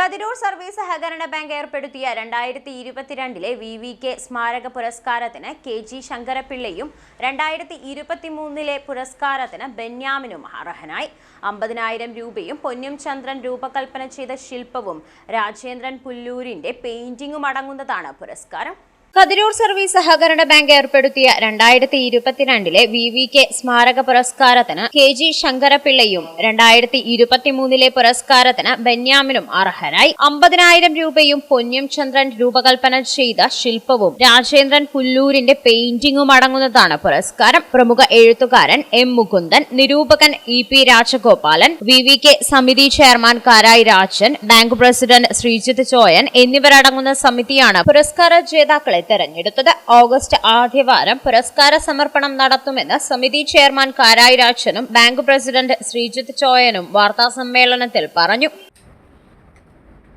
Kathirur service സഹകരണ bank ഏർപ്പെടുത്തിയ രണ്ടായിരത്തി ഇരുപത്തിരണ്ടിലെ വി വി കെ സ്മാരക പുരസ്കാരത്തിന് കെ ജി ശങ്കരപിള്ളയും രണ്ടായിരത്തി ഇരുപത്തിമൂന്നിലെ പുരസ്കാരത്തിന് ബെന്യാമിനും അർഹനായി. അമ്പതിനായിരം രൂപയും പൊന്നും ചന്ദ്രൻ രൂപകൽപ്പന ചെയ്ത ശില്പവും രാജേന്ദ്രൻ പുല്ലൂരിന്റെ പെയിന്റിംഗും അടങ്ങുന്നതാണ് പുരസ്കാരം. കതിരൂർ സർവീസ് സഹകരണ ബാങ്ക് ഏർപ്പെടുത്തിയ രണ്ടായിരത്തി ഇരുപത്തിരണ്ടിലെ വി വി കെ സ്മാരക പുരസ്കാരത്തിന് കെ ജി ശങ്കരപിള്ളയും രണ്ടായിരത്തി ഇരുപത്തിമൂന്നിലെ പുരസ്കാരത്തിന് ബെന്യാമിനും അർഹരായി. അമ്പതിനായിരം രൂപയും പൊന്നം ചന്ദ്രൻ രൂപകൽപ്പന ചെയ്ത ശില്പവും രാജേന്ദ്രൻ പുല്ലൂരിന്റെ പെയിന്റിംഗും അടങ്ങുന്നതാണ് പുരസ്കാരം. പ്രമുഖ എഴുത്തുകാരൻ എം മുകുന്ദൻ നിരൂപകൻ E P Rajagopalan V V K സമിതി chairman Karayi Rajan bank president Sreejith Choyan എന്നിവരടങ്ങുന്ന സമിതിയാണ് പുരസ്കാര ജേതാക്കളെ തെരഞ്ഞെടുത്തത്. ഓഗസ്റ്റ് ആദ്യവാരം പുരസ്കാര സമർപ്പണം നടത്തുമെന്ന് സമിതി ചെയർമാൻ കാരായി രാജനും ബാങ്ക് പ്രസിഡന്റ് ശ്രീജിത്ത് ചോയനും വാർത്താസമ്മേളനത്തിൽ പറഞ്ഞു.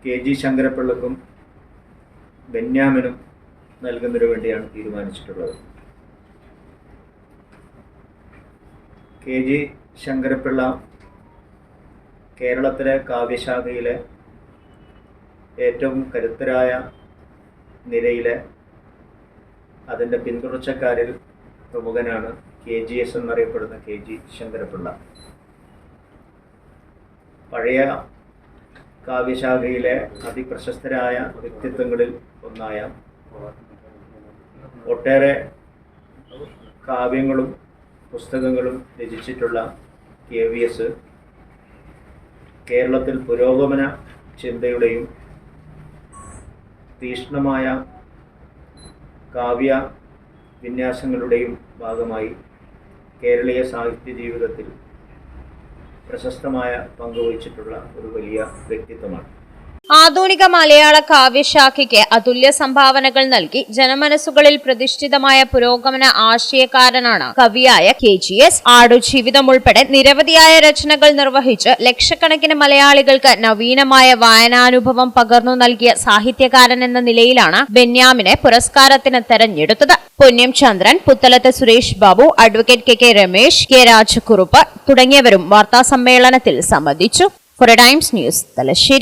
കെ ജി ശങ്കരപ്പിള്ളക്കും ബെന്യാമിനും നൽകുന്നതിനു വേണ്ടിയാണ് തീരുമാനിച്ചിട്ടുള്ളത്. കെ ജി ശങ്കരപ്പിള്ള കേരളത്തിലെ കാവ്യശാഖയിലെ ഏറ്റവും കരുത്തരായ നിരയിലെ അതിന്റെ പിന്തുടർച്ചക്കാരിൽ പ്രമുഖനാണ് കെ ജി എസ് എന്നറിയപ്പെടുന്ന കെ ജി ശങ്കരപിള്ള. പഴയ കാവ്യശാഖയിലെ അതിപ്രശസ്തരായ വ്യക്തിത്വങ്ങളിൽ ഒന്നായ ഒട്ടേറെ കാവ്യങ്ങളും പുസ്തകങ്ങളും രചിച്ചിട്ടുള്ള കെ വി എസ് കേരളത്തിൽ പുരോഗമന ചിന്തയുടെയും തീക്ഷ്ണമായ കാവ്യ വിന്യാസങ്ങളുടെയും ഭാഗമായി കേരളീയ സാഹിത്യ ജീവിതത്തിൽ പ്രശസ്തമായ പങ്കുവഹിച്ചിട്ടുള്ള ഒരു വലിയ വ്യക്തിത്വമാണ്. ആധുനിക മലയാള കാവ്യശാഖയ്ക്ക് അതുല്യ സംഭാവനകൾ നൽകി ജനമനസ്സുകളിൽ പ്രതിഷ്ഠിതമായ പുരോഗമന ആശയക്കാരനാണ് കവിയായ കെ ജി എസ്. ആടുജീവിതം ഉൾപ്പെടെ നിരവധിയായ രചനകൾ നിർവഹിച്ച് ലക്ഷക്കണക്കിന് മലയാളികൾക്ക് നവീനമായ വായനാനുഭവം പകർന്നു നൽകിയ സാഹിത്യകാരൻ എന്ന നിലയിലാണ് ബെന്യാമിനെ പുരസ്കാരത്തിന് തെരഞ്ഞെടുത്തത്. Ponnam Chandran Puthalath Suresh Babu advocate K K Ramesh K Raj Kurup തുടങ്ങിയവരും വാർത്താ സമ്മേളനത്തിൽ സംബന്ധിച്ചു ഫോർ ടൈംസ് ന്യൂസ് തലശ്ശേരി.